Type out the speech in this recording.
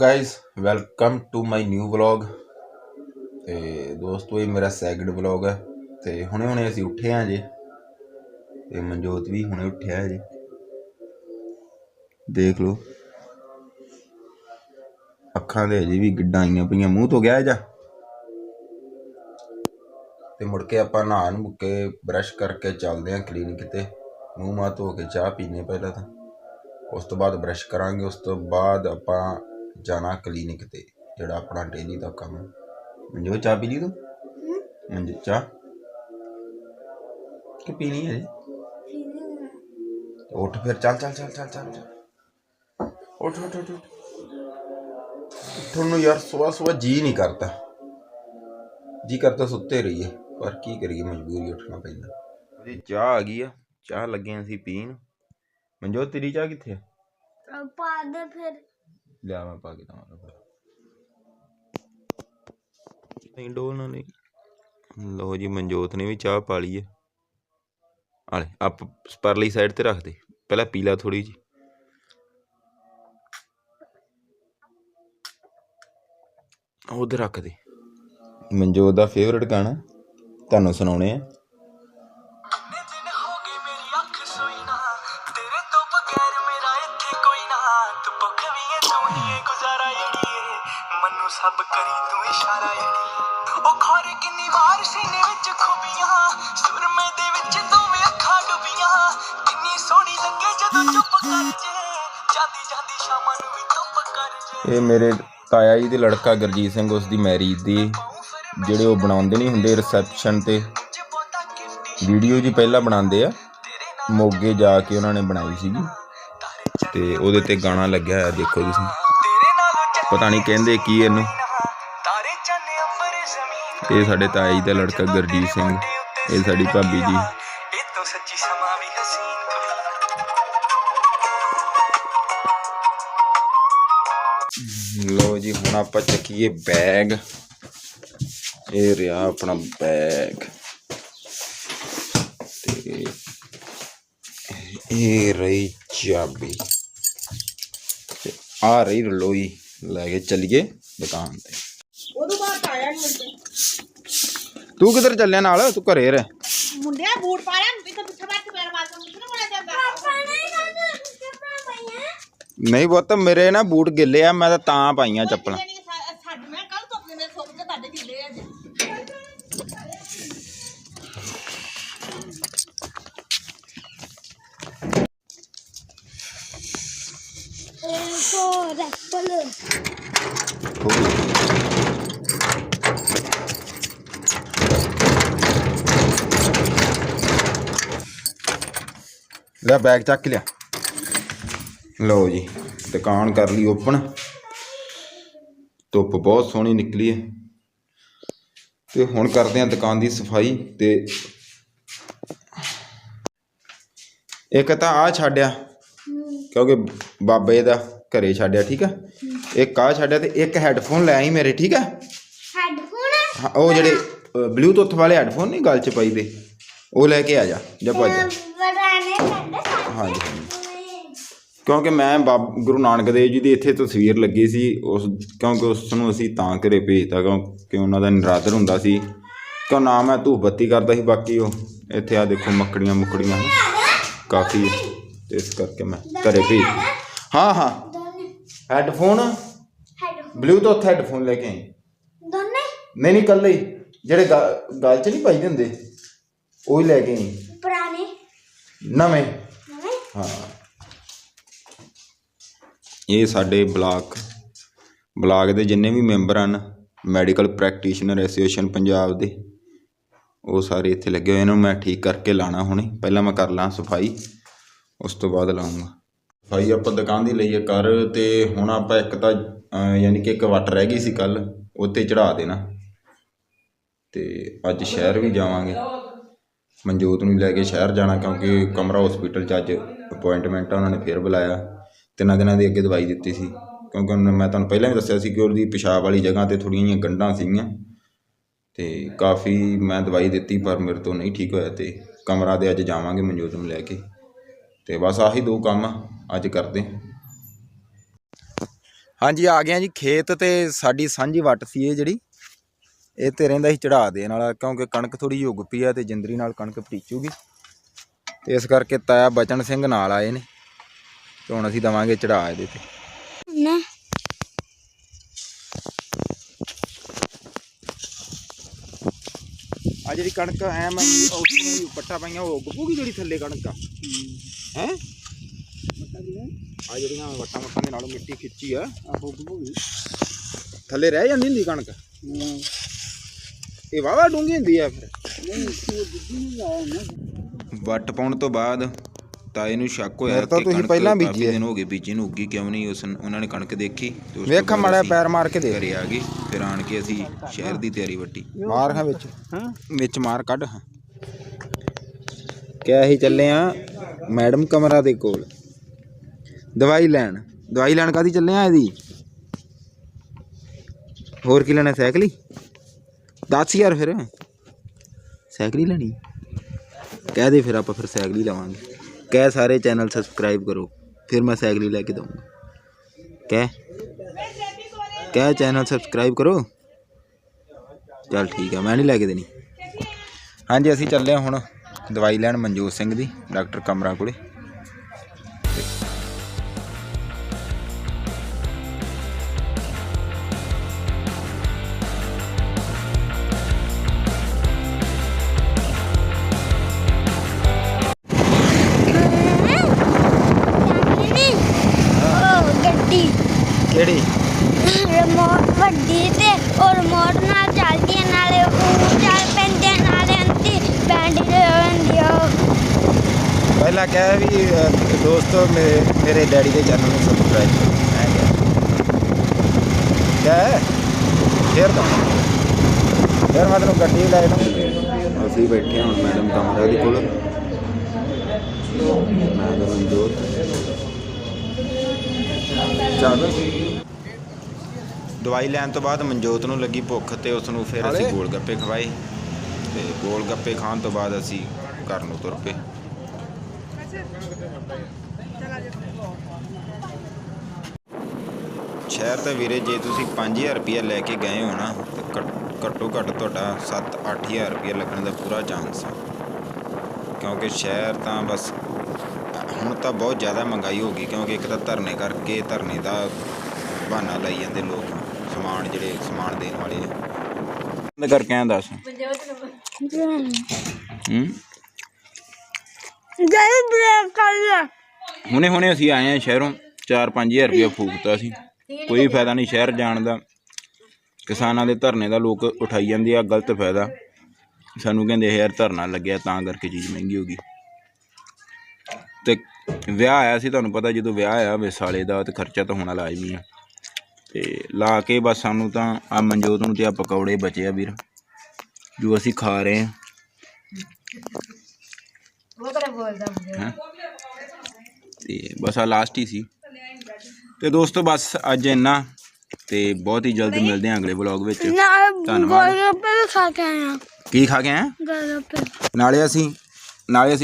Guys welcome to my new vlog ਤੇ ਦੋਸਤੋ, ਇਹ ਮੇਰਾ ਸੈਕਿੰਡ ਵਲੌਗ ਹੈ। ਤੇ ਹੁਣੇ ਹੁਣੇ ਅਸੀਂ ਉੱਠੇ ਆਂ ਜੇ। ਤੇ ਮਨਜੋਤ ਵੀ ਹੁਣੇ ਉੱਠਿਆ ਹੈ ਜੀ। ਦੇਖ ਲਓ। ਅੱਖਾਂ ਦੇ ਅਜੇ ਵੀ ਗਿੱਡਾਂ ਆਈਆਂ ਪਈਆਂ। ਮੂੰਹ ਤੋਂ ਗਿਆ ਜਾ? ਤੇ ਮੁੜ ਕੇ ਆਪਾਂ ਨਹਾ ਨੂੰ ਕੇ ਕਰਕੇ ਚੱਲਦੇ ਆਂ ਕਲੀਨਿਕ ਤੇ। ਮੂੰਹ ਮਾਂ ਧੋ ਕੇ ਚਾਹ ਪੀਨੇ ਪਹਿਲਾਂ ਤਾਂ। ਉਸ ਤੋਂ ਬਾਅਦ ਬ੍ਰਸ਼ ਕਰਾਂਗੇ। ਉਸ ਤੋਂ ਬਾਅਦ ਆਪਾਂ ਜਾਣਾ ਕਲੀਨਿਕ ਤੇ ਜਿਹੜਾ ਆਪਣਾ ਡੇਲੀ ਦਾ ਕੰਮ ਹੈ। ਮੰਜੋ ਚਾਹ ਪੀ ਲਈ ਤੂੰ? ਮੰਜੋ ਚਾਹ? ਕਿ ਪੀਣੀ ਹੈ ਜੀ? ਉੱਠ ਫਿਰ ਚੱਲ ਚੱਲ ਚੱਲ ਚੱਲ ਚੱਲ ਚੱਲ। ਉੱਠ ਉੱਠ ਉੱਠ ਉੱਠ। ਉੱਠਣ ਨੂੰ ਯਾਰ ਸਵੇਰ ਸਵੇਰ ਜੀ ਨਹੀਂ ਕਰਦਾ। ਜੀ ਕਰਦਾ ਸੁੱਤੇ ਰਹੀਏ ਪਰ ਕੀ ਕਰੀਏ ਮਜਬੂਰੀ ਉੱਠਣਾ ਪੈਂਦਾ। ਜੀ ਚਾਹ ਆ ਗਈ ਆ ਚਾਹ ਲੱਗੇ ਅਸੀਂ ਪੀਣ। ਮੰਜੋ ਤੇਰੀ ਚਾਹ ਕਿੱਥੇ ਆ? ਪਾ ਦੇ ਫਿਰ। ਲਿਆ ਮੈਂ ਪਾ ਕੇ ਦਵਾਂਗਾ ਨਹੀਂ ਡੋਲਣਾ ਨਹੀਂ। ਲੋ ਜੀ, ਮਨਜੋਤ ਨੇ ਵੀ ਚਾਹ ਪਾ ਲਈ ਹੈ। ਆਲੇ ਆਪ ਪਰਲੀ ਸਾਈਡ ਤੇ ਰੱਖ ਦੇ। ਪਹਿਲਾਂ ਪੀਲਾ ਥੋੜੀ ਜੀ ਉਧਰ ਰੱਖ ਦੇ। ਮਨਜੋਤ ਦਾ ਫੇਵਰਿਟ ਗਾਣਾ ਤੁਹਾਨੂੰ ਸੁਣਾਉਣੇ ਆ। ਸਭ ਕਰੀ, ਤੂੰ ਇਸ਼ਾਰਾ ਏੜੀਏ ਉਹ ਖੋਰੇ ਕਿੰਨੀ ਵਾਰ ਸੀਨੇ ਵਿੱਚ ਖੁਬੀਆਂ, ਸੁਰਮੇ ਦੇ ਵਿੱਚ ਦੋਵੇਂ ਅੱਖਾਂ ਡੁੱਬੀਆਂ। ਕਿੰਨੀ ਸੋਹਣੀ ਲੱਗੇ ਜਦੋਂ ਚੁੱਪ ਕਰ ਜੇ। ਜਾਂਦੀ ਜਾਂਦੀ ਸ਼ਾਮਾਂ ਨੂੰ ਵੀ ਚੁੱਪ ਕਰ ਜੇ। ਇਹ ਮੇਰੇ ਤਾਇਆ ਜੀ ਦੇ ਲੜਕਾ ਗੁਰਜੀਤ ਸਿੰਘ, ਉਸ ਦੀ ਮੈਰਿਜ ਦੀ। ਜਿਹੜੇ ਉਹ ਬਣਾਉਂਦੇ ਨਹੀਂ ਹੁੰਦੇ ਰਿਸੈਪਸ਼ਨ ਤੇ। ਵੀਡੀਓ ਜੀ ਪਹਿਲਾਂ ਬਣਾਉਂਦੇ ਆ। ਮੋਗੇ ਜਾ ਕੇ ਉਹਨਾਂ ਨੇ ਬਣਾਈ ਸੀਗੀ। ਤੇ ਉਹਦੇ ਤੇ ਗਾਣਾ ਲੱਗਿਆ ਹੋਇਆ, ਦੇਖੋ ਤੁਸੀਂ। ਪਤਾ ਨਹੀਂ ਕਹਿੰਦੇ ਕੀ ਇਹਨੂੰ। ਇਹ ਸਾਡੇ ਤਾਇਆ ਜੀ ਦਾ ਲੜਕਾ ਗੁਰਜੀਤ ਸਿੰਘ। ਇਹ ਸਾਡੀ ਭਾਬੀ ਜੀ। ਲੋ ਜੀ, ਹੁਣ ਆਪਾਂ ਚੱਕੀਏ ਬੈਗ ਇਹ ਰਿਹਾ ਆਪਣਾ ਬੈਗ ਤੇ ਇਹ ਰਹੀ ਚਾਬੀ। ਤੇ ਆ ਰਹੀ ਰਲੋਈ। ਲੈ ਕੇ ਚੱਲੀਏ ਦੁਕਾਨ ਤੇ। ਉਦੋਂ ਬਾਅਦ ਆਇਆ ਨਹੀਂ ਮੁੰਡੇ। ਤੂੰ ਕਿੱਧਰ ਚੱਲਿਆ ਨਾਲ? ਤੂੰ ਘਰੇ ਰਹਿ। ਮੁੰਡਿਆ ਬੂਟ ਪਾ ਲਿਆ ਤੇ ਪਿੱਛੇ ਬੈਠ ਕੇ ਮੇਰੇ ਵਾਸਤੇ ਮੁੱਛ ਨਾ ਬਣਾ ਜਾਂਦਾ ਨਹੀਂ ਪੁੱਤ ਮੇਰੇ ਨਾ ਬੂਟ ਗਿੱਲੇ ਆ ਮੈਂ ਤਾਂ ਤਾਂ ਪਾਈਆਂ ਚੱਪਲਾਂ ਛੱਡ ਮੈਂ ਕੱਲ ਤੋਂ ਆਪਣੇ ਮੇਰੇ ਸੁੱਕ ਕੇ ਤੁਹਾਡੇ ਢਿੱਲੇ ਆ ਜੀ ਫੋਰ ਐਪਲ ਲੈ ਬੈਗ ਚੱਕ ਲਿਆ। ਲਓ ਜੀ, ਦੁਕਾਨ ਕਰ ਲਈ ਓਪਨ। ਧੁੱਪ ਬਹੁਤ ਸੋਹਣੀ ਨਿਕਲੀ ਹੈ। ਤੇ ਹੁਣ ਕਰਦੇ ਆ ਦੁਕਾਨ ਦੀ ਸਫ਼ਾਈ ਤੇ ਇੱਕ ਤਾਂ ਆ। ਛੱਡਿਆ ਕਿਉਂਕਿ ਬਾਬੇ ਦਾ ਘਰੇ ਛੱਡਿਆ ਠੀਕ ਆ? ਇੱਕ ਆ ਛੱਡਿਆ ਤੇ ਇੱਕ ਹੈੱਡਫੋਨ ਲੈ ਆਈ ਮੇਰੇ ਠੀਕ ਆ? ਹੈਡਫੋਨ? ਹਾਂ, ਉਹ ਜਿਹੜੇ ਬਲੂਟੁੱਥ ਵਾਲੇ ਹੈੱਡਫੋਨ ਨਹੀਂ ਗਲ 'ਚ ਪਾਈਦੇ ਉਹ ਲੈ ਕੇ ਆ ਜਾ ਜਾਂ ਭੱਜ ਜਾ। ਬੜਾਨੇ ਸਾਡੇ ਹਾਂਜੀ ਹਾਂਜੀ। ਕਿਉਂਕਿ ਮੈਂ ਬਾਬ ਗੁਰੂ ਨਾਨਕ ਦੇਵ ਜੀ ਦੀ ਇੱਥੇ ਤਸਵੀਰ ਲੱਗੀ ਸੀ ਉਸ ਕਿਉਂਕਿ ਉਸ ਨੂੰ ਅਸੀਂ ਤਾਂ ਘਰੇ ਭੇਜਤਾ ਕਿਉਂਕਿ ਉਹਨਾਂ ਦਾ ਨਿਰਾਦਰ ਹੁੰਦਾ ਸੀ। ਕਿਉਂ ਨਾ ਮੈਂ ਧੂਪ ਬੱਤੀ ਕਰਦਾ ਸੀ ਬਾਕੀ ਉਹ ਇੱਥੇ ਆ ਦੇਖੋ ਮੱਕੜੀਆਂ ਮੁੱਕੜੀਆਂ ਕਾਫੀ ਹੈ ਤੇ ਇਸ ਕਰਕੇ ਮੈਂ ਘਰੇ ਭੇਜ ਹਾਂ ਹਾਂ। ਹੈੱਡਫੋਨ? ਹੈਡ ਬਲੂਟੁੱਥ ਹੈੱਡਫੋਨ ਲੈ ਕੇ ਆਈ। ਦੋਨੇ? ਨਹੀਂ ਨਹੀਂ ਕੱਲੇ ਹੀ। ਜਿਹੜੇ ਗਲ 'ਚ ਨਹੀਂ ਪਾਈਦੇ ਹੁੰਦੇ ਉਹ ਹੀ ਲੈ ਕੇ ਆਈ। ਪੁਰਾਣੇ। ਨਵੇਂ? ਨਵੇਂ? ਹਾਂ। ਇਹ ਸਾਡੇ ਬਲਾਕ ਬਲਾਕ ਦੇ ਜਿੰਨੇ ਵੀ ਮੈਂਬਰ ਹਨ ਮੈਡੀਕਲ ਪ੍ਰੈਕਟੀਸ਼ਨਰ ਐਸੋਸੀਏਸ਼ਨ ਪੰਜਾਬ ਦੇ ਉਹ ਸਾਰੇ ਇੱਥੇ ਲੱਗੇ ਹੋਏ ਇਹਨਾਂ ਨੂੰ ਮੈਂ ਠੀਕ ਕਰਕੇ ਲਾਣਾ ਹੁਣੇ। ਪਹਿਲਾਂ ਮੈਂ ਕਰ ਲਾਂ ਸਫ਼ਾਈ। ਉਸ ਤੋਂ ਬਾਅਦ ਲਾਉਂਗਾ। ਸਫ਼ਾਈ ਆਪਾਂ ਦੁਕਾਨ ਦੀ ਲਈ ਹੈ ਕਰ ਤੇ ਹੁਣ ਆਪਾਂ ਇੱਕ ਤਾਂ ਅਹ, ਯਾਨੀ ਕਿ ਇੱਕ ਵੱਟ ਰਹਿ ਗਈ ਸੀ ਕੱਲ ਉੱਤੇ ਚੜਾ ਦੇਣਾ। ਤੇ ਅੱਜ ਸ਼ਹਿਰ ਵੀ ਜਾਵਾਂਗੇ। ਮਨਜੋਤ ਨੂੰ ਲੈ ਕੇ ਸ਼ਹਿਰ ਜਾਣਾ ਕਿਉਂਕਿ ਕਮਰਾ ਹਸਪੀਟਲ 'ਚ ਅੱਜ ਅਪਾਇੰਟਮੈਂਟ ਆ ਉਹਨਾਂ ਨੇ ਫੇਰ ਬੁਲਾਇਆ। ਤਿੰਨਾਂ ਦਿਨਾਂ ਦੀ ਅੱਗੇ ਦਵਾਈ ਦਿੱਤੀ ਸੀ। ਕਿਉਂਕਿ ਉਹਨਾਂ ਮੈਂ ਤੁਹਾਨੂੰ ਪਹਿਲਾਂ ਵੀ ਦੱਸਿਆ ਸੀ ਕਿ ਉਹਦੀ ਪਿਸ਼ਾਬ ਵਾਲੀ ਜਗ੍ਹਾ ਤੇ ਥੋੜ੍ਹੀਆਂ ਜਿਹੀਆਂ ਗੰਢਾਂ ਸੀਗੀਆਂ। ਤੇ ਕਾਫੀ ਮੈਂ ਦਵਾਈ ਦਿੱਤੀ ਪਰ ਮੇਰੇ ਤੋਂ ਨਹੀਂ ਠੀਕ ਹੋਇਆ ਤੇ ਕਮਰਾ ਦੇ ਅੱਜ ਜਾਵਾਂਗੇ ਮਨਜੋਤ ਨੂੰ ਲੈ ਕੇ। ਤੇ ਬਸ ਆਹੀ ਦੋ ਕੰਮ ਅੱਜ ਕਰਦੇ ਹਾਂਜੀ, ਆ ਗਿਆ ਜੀ ਖੇਤ ਤੇ ਸਾਡੀ ਸਾਂਝੀ ਵੱਟ ਸੀ ਇਹ ਜਿਹੜੀ। ਇਹ ਤੇ ਰਹਿੰਦਾ ਸੀ ਚੜਾ ਦੇਣ ਵਾਲਾ, ਕਿਉਂਕਿ ਕਣਕ ਥੋੜੀ ਉੱਗ ਪਈ ਆ ਤੇ ਜਿੰਦਰੀ ਨਾਲ ਕਣਕ ਪਟੀਚੂਗੀ। ਤੇ ਇਸ ਕਰਕੇ ਤਾਇਆ ਬਚਨ ਸਿੰਘ ਨਾਲ ਆਏ ਨੇ, ਤੇ ਹੁਣ ਅਸੀਂ ਦਵਾਂਗੇ ਚੜਾ ਇਹਦੇ ਤੇ ਨਾ ਆ ਜਿਹੜੀ ਕਣਕ ਐ ਮੈਂ ਉੱਥੋਂ ਪੱਟਾ ਪਾਈਆਂ ਉਹ ਉੱਗ ਜਿਹੜੀ ਥੱਲੇ ਕਣਕ ਆ। ਹੈ। ਆ ਜਿਹੜੀਆਂ ਵੱਟਾਂ ਵੱਟਾਂ ਦੇ ਨਾਲੋਂ ਮਿੱਟੀ ਖਿੱਚੀ ਆ ਥੱਲੇ ਰਹਿ ਜਾਂਦੀ ਹੁੰਦੀ ਕਣਕ। ਇਹ ਵਾਵਾ ਡੂੰਗੀ ਹੁੰਦੀ ਆ ਫਿਰ। ਵੱਟ ਪਾਉਣ ਤੋਂ ਬਾਅਦ ਤਾਏ ਨੂੰ ਸ਼ੱਕ ਹੋਇਆ ਤਾਂ ਤੁਸੀਂ ਕਣਕ ਪਹਿਲਾਂ ਕਾਫੀ ਬੀਜੀ ਹੈ। ਦਿਨ ਹੋ ਗਏ ਬੀਜੀ ਨੂੰ ਉੱਗੀ ਕਿਉਂ ਨਹੀਂ? ਉਸ ਉਹਨਾਂ ਨੇ ਕਣਕ ਦੇਖੀ ਤੇ ਉਸ ਤੋਂ ਵੇਖਾਂ ਬਾਅਦ ਮਾੜਾ ਅਸੀਂ ਪੈਰ ਮਾਰ ਕੇ ਦੇਖ ਘਰੇ ਆ ਗਏ ਫਿਰ ਆਣ ਕੇ ਅਸੀਂ ਸ਼ਹਿਰ ਦੀ ਤਿਆਰੀ ਵੱਟੀ। ਮਾਰ ਹਾਂ ਵਿੱਚ। ਵਿੱਚ ਮਾਰ ਕੱਢ ਹਾਂ। ਕਿਆ ਅਸੀਂ ਚੱਲੇ ਆ ਮੈਡਮ ਕਮਰਾ ਦੇ ਕੋਲ। ਦਵਾਈ ਲੈਣ। ਦਵਾਈ ਲੈਣ ਕਾਦੀ ਚੱਲੇ ਆ ਇਹਦੀ? ਹੋਰ ਕੀ ਲੈਣਾ ਸਾਈਕਲ ਹੀ? 10000 ਫਿਰ। ਸਾਈਕਲ ਹੀ ਲੈਣੀ। ਕਹਿ ਦੇ ਫਿਰ ਆਪਾਂ ਫਿਰ ਸਾਈਕਲ ਹੀ ਲਵਾਂਗੇ। ਕਹਿ ਸਾਰੇ ਚੈਨਲ ਸਬਸਕ੍ਰਾਈਬ ਕਰੋ, ਫਿਰ ਮੈਂ ਸਾਈਕਲ ਲੈ ਕੇ ਦਊਂਗਾ। ਕਹਿ? ਕਹਿ ਚੈਨਲ ਸਬਸਕ੍ਰਾਈਬ ਕਰੋ? ਚੱਲ ਠੀਕ ਆ, ਮੈਂ ਨਹੀਂ ਲੈ ਕੇ ਦੇਣੀ। ਹਾਂਜੀ, ਅਸੀਂ ਚੱਲੇ ਹਾਂ ਹੁਣ ਦਵਾਈ ਲੈਣ ਮਨਜੋਤ ਸਿੰਘ ਦੀ, ਡਾਕਟਰ ਕਮਰਾ ਕੋਲੇ। ਰਿਮੋਟ ਵੱਡੀ ਤੇ ਉਹ ਰਿਮੋਟ ਨਾਲ ਚੱਲਦੀ ਹੈ, ਨਾਲੇ ਉਹ ਚੱਲ ਪੈਂਦੇ ਨਾਲੇ ਅੰਤੀ ਬੈਂਡ ਰਹਿੰਦੀ ਆ ਪਹਿਲਾਂ ਕਹਿ ਵੀ ਅ, ਦੋਸਤੋ ਮੇਰੇ ਮੇਰੇ ਡੈਡੀ ਦੇ ਚੈਨਲ ਨੂੰ ਸਬਸਕ੍ਰਾਈਬ ਕਰੋ। ਮੈਂ ਕਿਹਾ ਕਹਿ ਫੇਰ ਦੋ ਫੇਰ ਮੈਂ ਤੈਨੂੰ ਗੱਡੀ ਲੈ ਦੂੰ ਅਸੀਂ ਬੈਠੇ ਹਾਂ ਹੁਣ ਮੈਡਮ ਕਮਰਾ ਦੇ ਕੋਲ। ਮੈਂ ਤੇ ਮਨਜੋਤ ਚੱਲ। ਦਵਾਈ ਲੈਣ ਤੋਂ ਬਾਅਦ ਮਨਜੋਤ ਨੂੰ ਲੱਗੀ ਭੁੱਖ ਤੇ ਉਸ ਨੂੰ ਫਿਰ ਅਸੀਂ ਗੋਲ ਗੱਪੇ ਖਵਾਏ ਤੇ ਗੋਲ ਗੱਪੇ ਖਾਣ ਤੋਂ ਬਾਅਦ ਅਸੀਂ ਘਰ ਨੂੰ ਤੁਰ ਪਏ। ਸ਼ਹਿਰ ਤੇ ਵੀਰੇ ਜੇ ਤੁਸੀਂ 5000 ਰੁਪਏ ਲੈ ਕੇ ਗਏ ਹੋ ਨਾ ਤੇ ਘੱਟ- ਘੱਟੋ ਘੱਟ ਤੁਹਾਡਾ 7-8000 ਰੁਪਏ ਲੱਗਣ ਦਾ ਪੂਰਾ ਚਾਂਸ ਹੈ ਕਿਉਂਕਿ ਸ਼ਹਿਰ ਤਾਂ ਬਸ ਹੁਣ ਤਾਂ ਬਹੁਤ ਜ਼ਿਆਦਾ ਮਹਿੰਗਾਈ ਹੋ ਗਈ ਕਿਉਂਕਿ ਇੱਕ ਤਾਂ ਧਰਨੇ ਕਰਕੇ ਧਰਨੇ ਦਾ ਬਹਾਨਾ ਲਾਈ ਜਾਂਦੇ ਲੋਕ। ਸਮਾਨ ਜਿਹੜੇ ਸਮਾਨ ਦੇਣ ਵਾਲੇ ਆ। ਕਰਕੇ ਆਂ ਦੱਸ। ਹੂੰ? ਗਈ ਬ੍ਰੇਕ ਕਰ ਲਿਆ ਹੁਣੇ ਹੁਣੇ ਅਸੀਂ ਆਏ ਆ ਸ਼ਹਿਰੋਂ। 4-5000 ਰੁਪਏ ਫੂਕਤਾ ਸੀ। ਕੋਈ ਫਾਇਦਾ ਨਹੀਂ ਸ਼ਹਿਰ ਜਾਣ ਦਾ। ਕਿਸਾਨਾਂ ਦੇ ਧਰਨੇ ਦਾ ਲੋਕ ਉਠਾਈ ਜਾਂਦੇ ਆ ਗਲਤ ਫਾਇਦਾ। ਸਾਨੂੰ ਕਹਿੰਦੇ ਯਾਰ ਧਰਨਾ ਲੱਗਿਆ ਤਾਂ ਕਰਕੇ ਚੀਜ਼ ਮਹਿੰਗੀ ਹੋ ਗਈ। ਤੇ ਵਿਆਹ ਆਇਆ ਸੀ ਤੁਹਾਨੂੰ ਪਤਾ ਜਦੋਂ ਵਿਆਹ ਆਇਆ ਵੇ ਸਾਲੇ ਦਾ ਤੇ ਖਰਚਾ ਤਾਂ ਹੋਣਾ ਲਾਜ਼ਮੀ ਆ। ਤੇ ਲਾ ਕੇ ਬਸ ਸਾਨੂੰ ਤਾਂ ਆ ਮਨਜੋਤ ਨੂੰ ਤੇ ਆ ਪਕੌੜੇ ਬਚੇ ਆ ਵੀਰ ਜੋ ਅਸੀਂ ਖਾ ਰਹੇ ਆ ਹੈਂ? ਤੇ ਬਸ ਆ ਲਾਸਟ ਹੀ ਸੀ। ਤੇ ਦੋਸਤੋ ਬਸ ਅੱਜ ਇੰਨਾ ਤੇ ਬਹੁਤ ਹੀ ਜਲਦ ਮਿਲਦੇ ਹਾਂ ਅਗਲੇ ਵਲੌਗ ਵਿੱਚ। ਨਾਲ ਧੰਨਵਾਦ। ਵੀ ਖਾ ਕੇ ਆਇਆ ਕੀ ਖਾ ਕੇ ਆਏ ਗੱਪੇ। ਨਾਲੇ ਅਸੀਂ ਨਾਲੇ ਅਸੀਂ